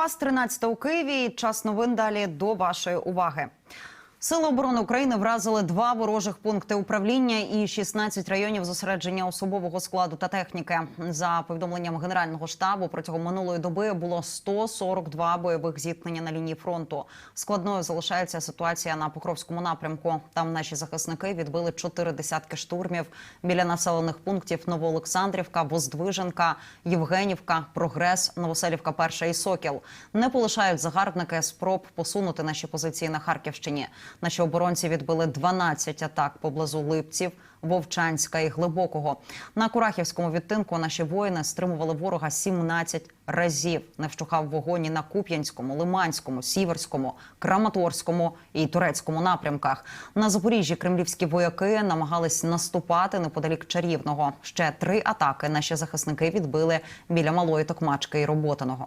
Вас 13 у Києві. Час новин далі до вашої уваги. Сили оборони України вразили два ворожих пункти управління і 16 районів зосередження особового складу та техніки. За повідомленням генерального штабу протягом минулої доби було 142 бойових зіткнення на лінії фронту. Складною залишається ситуація на Покровському напрямку. Там наші захисники відбили чотири десятки штурмів біля населених пунктів Новоолександрівка, Воздвиженка, Євгенівка, Прогрес, Новоселівка, Перша і Сокіл. Не полишають загарбники спроб посунути наші позиції на Харківщині. Наші оборонці відбили 12 атак поблизу Липців, Вовчанська і Глибокого. На Курахівському відтинку наші воїни стримували ворога 17 разів. Не вщухав вогонь і на Куп'янському, Лиманському, Сіверському, Краматорському і Турецькому напрямках. На Запоріжжі кремлівські вояки намагались наступати неподалік Чарівного. Ще три атаки наші захисники відбили біля Малої Токмачки і Роботиного.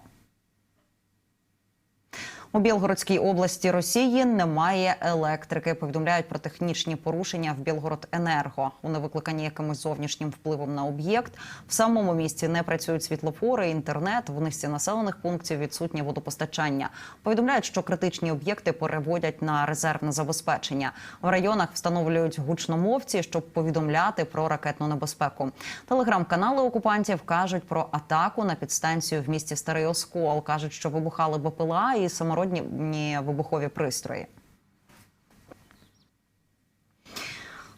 У Білгородській області Росії немає електрики. Повідомляють про технічні порушення в Білгород-Енерго. Вони викликані якимось зовнішнім впливом на об'єкт. В самому місті не працюють світлофори, інтернет. В низці населених пунктів відсутнє водопостачання. Повідомляють, що критичні об'єкти переводять на резервне забезпечення. В районах встановлюють гучномовці, щоб повідомляти про ракетну небезпеку. Телеграм-канали окупантів кажуть про атаку на підстанцію в місті Старий Оскол. кажуть, що вибухали БПЛА і самородні вибухові пристрої.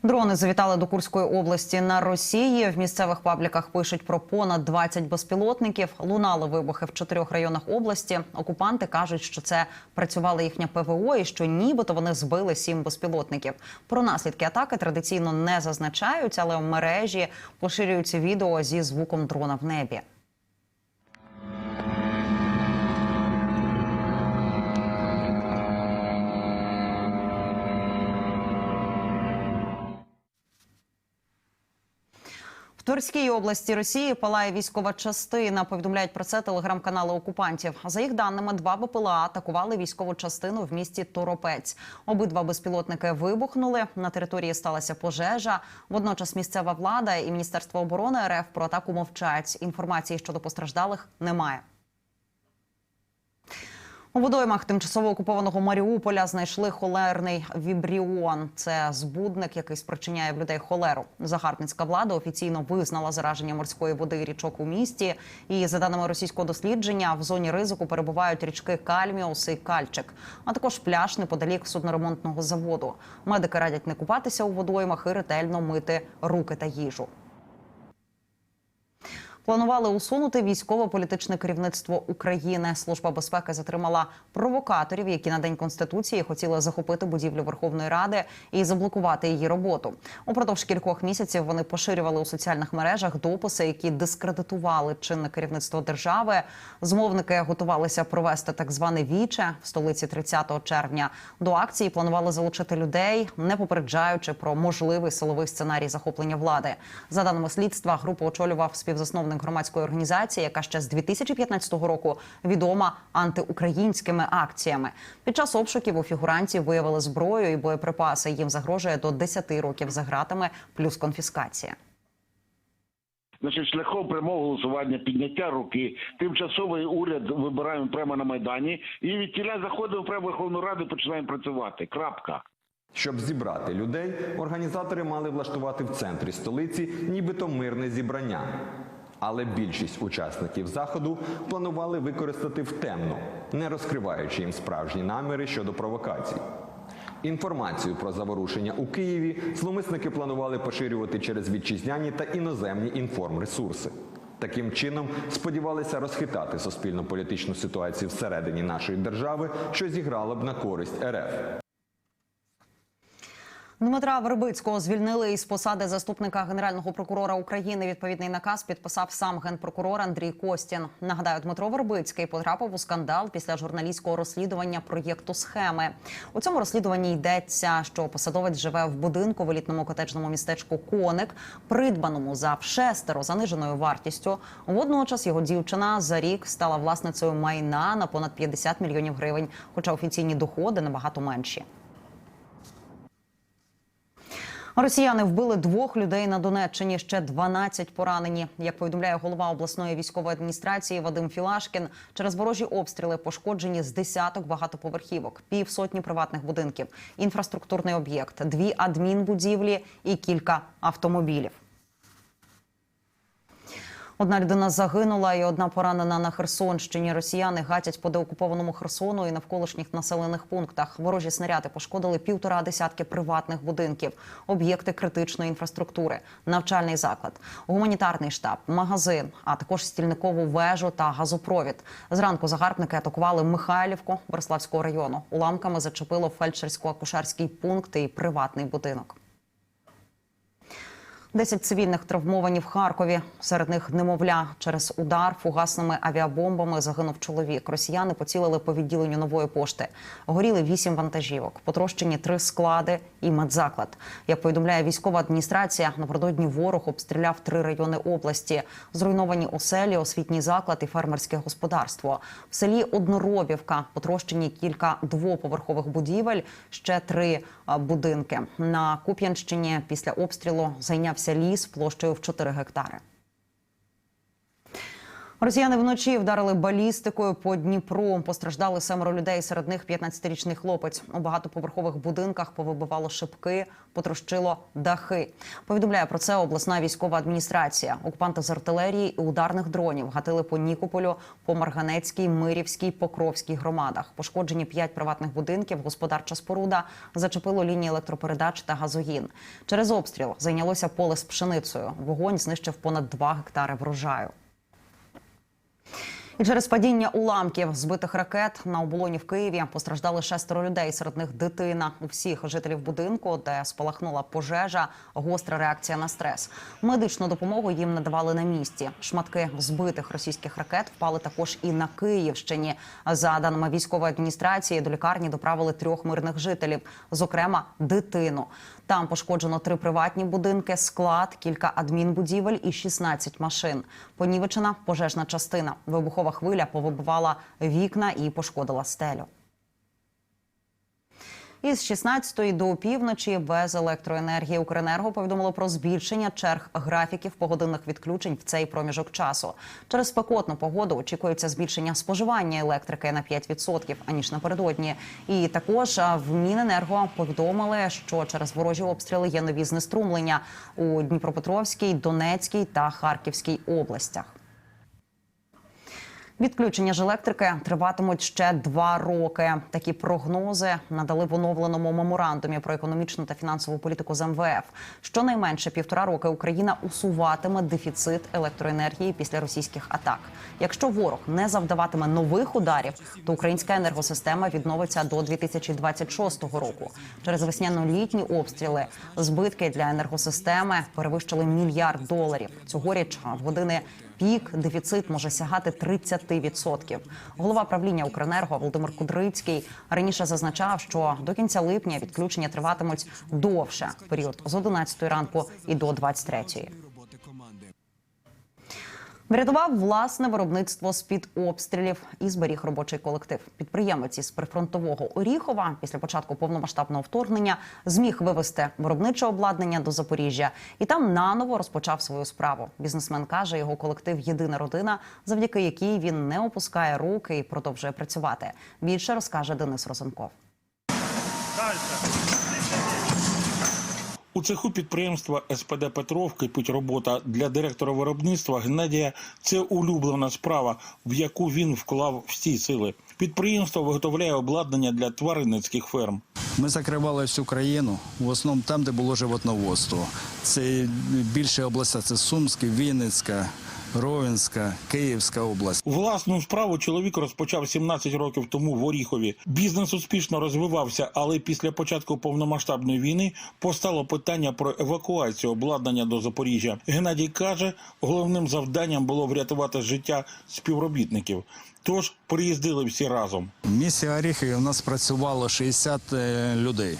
Дрони завітали до Курської області на Росії. В місцевих пабліках пишуть про понад 20 безпілотників. Лунали вибухи в чотирьох районах області. Окупанти кажуть, що це працювала їхня ПВО і що нібито вони збили сім безпілотників. Про наслідки атаки традиційно не зазначають, але в мережі поширюються відео зі звуком дрона в небі. Тверській області Росії палає військова частина. Повідомляють про це телеграм-канали окупантів. За їх даними, два БПЛА атакували військову частину в місті Торопець. Обидва безпілотники вибухнули. На території сталася пожежа. Водночас місцева влада і міністерство оборони РФ про атаку мовчать. Інформації щодо постраждалих немає. У водоймах тимчасово окупованого Маріуполя знайшли холерний вібріон. Це збудник, який спричиняє в людей холеру. Загарбницька влада офіційно визнала зараження морської води річок у місті. І за даними російського дослідження, в зоні ризику перебувають річки Кальміус і Кальчик, а також пляж неподалік судноремонтного заводу. Медики радять не купатися у водоймах і ретельно мити руки та їжу. Планували усунути військово-політичне керівництво України. Служба безпеки затримала провокаторів, які на день конституції хотіли захопити будівлю Верховної Ради і заблокувати її роботу. Упродовж кількох місяців вони поширювали у соціальних мережах дописи, які дискредитували чинне керівництво держави. Змовники готувалися провести так зване віче в столиці 30 червня. До акції планували залучити людей, не попереджаючи про можливий силовий сценарій захоплення влади. За даними слідства, групу очолював співзасновник громадської організації, яка ще з 2015 року відома антиукраїнськими акціями. Під час обшуків у фігурантів виявили зброю і боєприпаси. Їм загрожує до 10 років за ґратами плюс конфіскація. Значить, шляхом прямого голосування, підняття руки, тимчасовий уряд вибираємо прямо на майдані, і від тіля заходимо прямо в Верховну Раду і починаємо працювати. Крапка. Щоб зібрати людей, організатори мали влаштувати в центрі столиці нібито мирне зібрання. Але більшість учасників заходу планували використати в темну, не розкриваючи їм справжні наміри щодо провокацій. Інформацію про заворушення у Києві зловмисники планували поширювати через вітчизняні та іноземні інформресурси. Таким чином сподівалися розхитати суспільно-політичну ситуацію всередині нашої держави, що зіграло б на користь РФ. Дмитра Вербицького звільнили із посади заступника генерального прокурора України. Відповідний наказ підписав сам генпрокурор Андрій Костін. Нагадаю, Дмитро Вербицький потрапив у скандал після журналістського розслідування проєкту схеми. У цьому розслідуванні йдеться, що посадовець живе в будинку в елітному котеджному містечку Коник, придбаному за вшестеро заниженою вартістю. Водночас його дівчина за рік стала власницею майна на понад 50 мільйонів гривень, хоча офіційні доходи набагато менші. Росіяни вбили двох людей на Донеччині. Ще 12 поранені. Як повідомляє голова обласної військової адміністрації Вадим Філашкін, через ворожі обстріли пошкоджені з десяток багатоповерхівок, півсотні приватних будинків, інфраструктурний об'єкт, дві адмінбудівлі і кілька автомобілів. Одна людина загинула і одна поранена на Херсонщині. Росіяни гатять по деокупованому Херсону і навколишніх населених пунктах. Ворожі снаряди пошкодили півтора десятки приватних будинків, об'єкти критичної інфраструктури, навчальний заклад, гуманітарний штаб, магазин, а також стільникову вежу та газопровід. Зранку загарбники атакували Михайлівку Бориславського району. Уламками зачепило фельдшерсько-акушерський пункт і приватний будинок. Десять цивільних травмовані в Харкові. Серед них немовля. Через удар фугасними авіабомбами загинув чоловік. Росіяни поцілили по відділенню нової пошти. Горіли вісім вантажівок, потрощені три склади і медзаклад. Як повідомляє військова адміністрація, напередодні ворог обстріляв три райони області. Зруйновані оселі, освітній заклад і фермерське господарство. В селі Одноробівка потрощені кілька двоповерхових будівель, ще три будинки. На Куп'янщині після обстрілу зайнявся ліс площею в 4 гектари. Росіяни вночі вдарили балістикою по Дніпру. Постраждали семеро людей. Серед них 15-річний хлопець. У багатоповерхових будинках повибивало шибки, потрощило дахи. Повідомляє про це обласна військова адміністрація. Окупанти з артилерії і ударних дронів гатили по Нікополю, по Марганецькій, Мирівській, Покровській громадах. Пошкоджені п'ять приватних будинків, господарча споруда, зачепило лінії електропередач та газогін. Через обстріл зайнялося поле з пшеницею. Вогонь знищив понад 2 гектари врожаю. І через падіння уламків збитих ракет на оболоні в Києві постраждали шестеро людей. Серед них дитина. У всіх жителів будинку, де спалахнула пожежа, гостра реакція на стрес. Медичну допомогу їм надавали на місці. Шматки збитих російських ракет впали також і на Київщині. За даними військової адміністрації, до лікарні доправили трьох мирних жителів, зокрема дитину. Там пошкоджено три приватні будинки, склад, кілька адмінбудівель і 16 машин. Понівечена пожежна частина. Вибухова хвиля повибивала вікна і пошкодила стелю. Із 16 до півночі без електроенергії Укренерго повідомило про збільшення черг графіків погодинних відключень в цей проміжок часу. Через спекотну погоду очікується збільшення споживання електрики на 5%, аніж напередодні. І також в Міненерго повідомили, що через ворожі обстріли є нові знеструмлення у Дніпропетровській, Донецькій та Харківській областях. Відключення ж електрики триватимуть ще два роки. Такі прогнози надали в оновленому меморандумі про економічну та фінансову політику з МВФ. Щонайменше півтора роки Україна усуватиме дефіцит електроенергії після російських атак. Якщо ворог не завдаватиме нових ударів, то українська енергосистема відновиться до 2026 року. Через весняно-літні обстріли збитки для енергосистеми перевищили мільярд доларів. Цьогоріч в години пік дефіцит може сягати 30%. Голова правління Укренерго Володимир Кудрицький раніше зазначав, що до кінця липня відключення триватимуть довше період з 11 ранку і до 23. Врятував власне виробництво з під обстрілів і зберіг робочий колектив. Підприємець із прифронтового Оріхова після початку повномасштабного вторгнення зміг вивезти виробниче обладнання до Запоріжжя і там наново розпочав свою справу. Бізнесмен каже, його колектив єдина родина, завдяки якій він не опускає руки і продовжує працювати. Більше розкаже Денис Розенков. У цеху підприємства СПД Петров кипить робота для директора виробництва Геннадія. Це улюблена справа, в яку він вклав всі сили. Підприємство виготовляє обладнання для тваринницьких ферм. Ми закривали всю країну, в основному там, де було животноводство. Це більше області, це Сумська, Вінницька, Ровенська, Київська область. Власну справу чоловік розпочав 17 років тому в Оріхові. Бізнес успішно розвивався, але після початку повномасштабної війни постало питання про евакуацію обладнання до Запоріжжя. Геннадій каже, головним завданням було врятувати життя співробітників. Тож приїздили всі разом. В місті Оріхові у нас працювало 60 е, людей.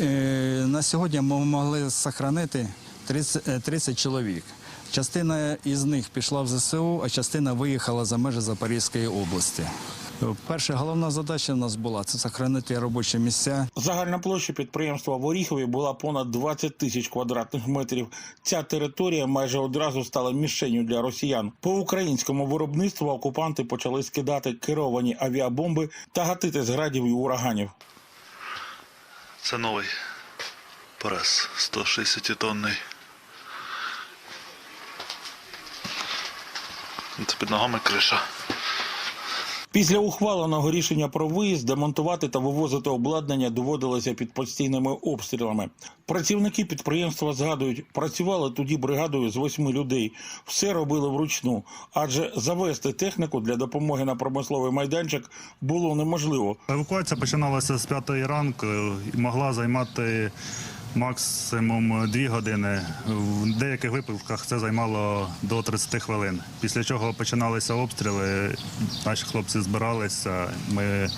Е, На сьогодні ми могли зберігати 30, е, 30 чоловік. Частина із них пішла в ЗСУ, а частина виїхала за межі Запорізької області. Перша головна задача у нас була це сохранити робочі місця. Загальна площа підприємства в Оріхові була понад 20 тисяч квадратних метрів. Ця територія майже одразу стала мішенню для росіян. По українському виробництву окупанти почали скидати керовані авіабомби та гатити з градів і ураганів. Це новий прес 160-тонний. Це під ногами криша. Після ухваленого рішення про виїзд демонтувати та вивозити обладнання доводилося під постійними обстрілами. Працівники підприємства згадують, працювали тоді бригадою з восьми людей. Все робили вручну, адже завести техніку для допомоги на промисловий майданчик було неможливо. Евакуація починалася з п'ятої ранку і могла займати максимум дві години. В деяких випадках це займало до 30 хвилин. Після чого починалися обстріли. Наші хлопці збиралися. Ми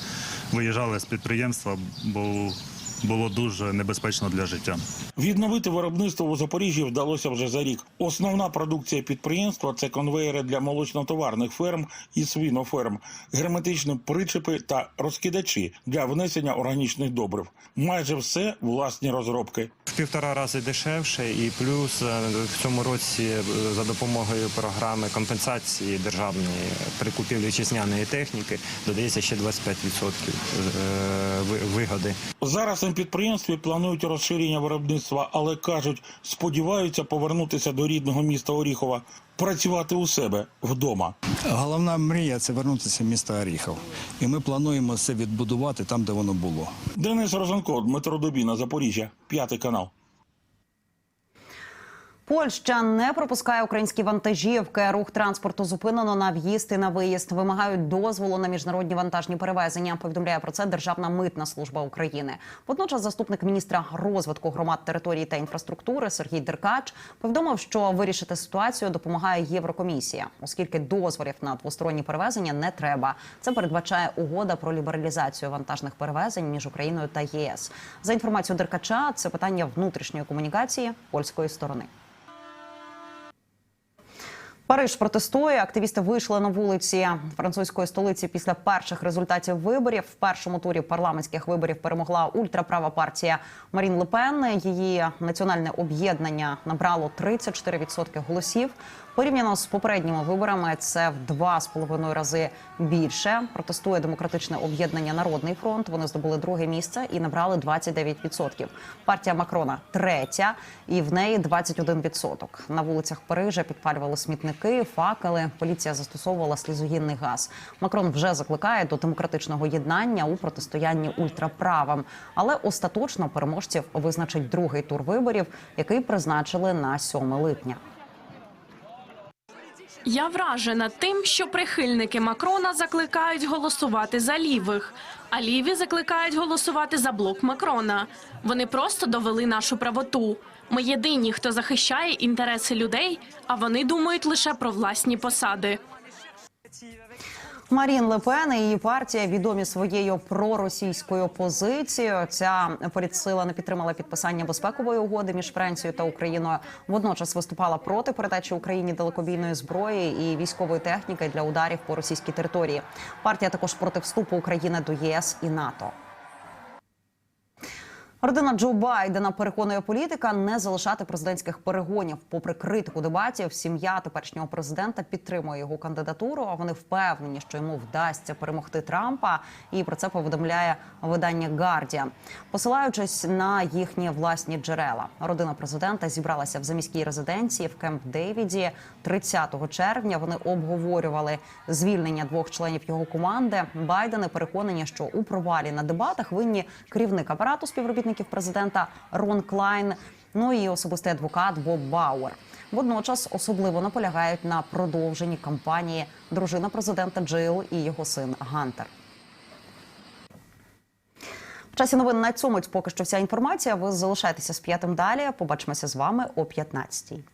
виїжджали з підприємства, бо було дуже небезпечно для життя. Відновити виробництво у Запоріжжі вдалося вже за рік. Основна продукція підприємства це конвеєри для молочнотоварних ферм і свиноферм, герметичні причепи та розкидачі для внесення органічних добрив. Майже все власні розробки. В півтора рази дешевше, і плюс е, в цьому році е, за допомогою програми компенсації державної при купівлі вітчизняної техніки додається ще 25% е, ви- вигоди. Зараз на підприємстві планують розширення виробництва, але кажуть, сподіваються повернутися до рідного міста Оріхова, працювати у себе вдома. Головна мрія це вернутися в місто Оріхов. І ми плануємо це відбудувати там, де воно було. Денис Розенко, Дмитро Дубіна, Запоріжжя, п'ятий канал. Польща не пропускає українські вантажівки. Рух транспорту зупинено на в'їзд і на виїзд. Вимагають дозволу на міжнародні вантажні перевезення. Повідомляє про це Державна митна служба України. Водночас, заступник міністра розвитку громад території та інфраструктури Сергій Деркач повідомив, що вирішити ситуацію допомагає Єврокомісія, оскільки дозволів на двосторонні перевезення не треба. Це передбачає угода про лібералізацію вантажних перевезень між Україною та ЄС. За інформацією Деркача, це питання внутрішньої комунікації польської сторони. Париж протестує. Активісти вийшли на вулиці французької столиці після перших результатів виборів. В першому турі парламентських виборів перемогла ультраправа партія Марін Лепен. Її національне об'єднання набрало 34% голосів. Порівняно з попередніми виборами, це в два з половиною рази більше. Протестує демократичне об'єднання Народний фронт. Вони здобули друге місце і набрали 29%. Партія Макрона третя, і в неї 21%. На вулицях Парижа підпалювали смітники, факели. Поліція застосовувала слізогінний газ. Макрон вже закликає до демократичного єднання у протистоянні ультраправим. Але остаточно переможців визначить другий тур виборів, який призначили на 7 липня. Я вражена тим, що прихильники Макрона закликають голосувати за лівих, а ліві закликають голосувати за блок Макрона. Вони просто довели нашу правоту. Ми єдині, хто захищає інтереси людей, а вони думають лише про власні посади. Марін Лепен і її партія відомі своєю проросійською позицією. Ця політсила не підтримала підписання безпекової угоди між Францією та Україною. Водночас виступала проти передачі Україні далекобійної зброї і військової техніки для ударів по російській території. Партія також проти вступу України до ЄС і НАТО. Родина Джо Байдена переконує політика не залишати президентських перегонів. Попри критику дебатів, сім'я теперішнього президента підтримує його кандидатуру. А вони впевнені, що йому вдасться перемогти Трампа. І про це повідомляє видання Guardian. посилаючись на їхні власні джерела. Родина президента зібралася в заміській резиденції в Кемп Дейвіді 30 червня. Вони обговорювали звільнення двох членів його команди. Байдени переконані, що у провалі на дебатах винні керівник апарату співробітників президента Рон Клайн. Ну і особистий адвокат Боб Бауер. Водночас особливо наполягають на продовженні кампанії дружина президента Джил і його син Гантер. В часі новин на цьому поки що вся інформація. Ви залишайтеся з п'ятим далі. Побачимося з вами о 15-й.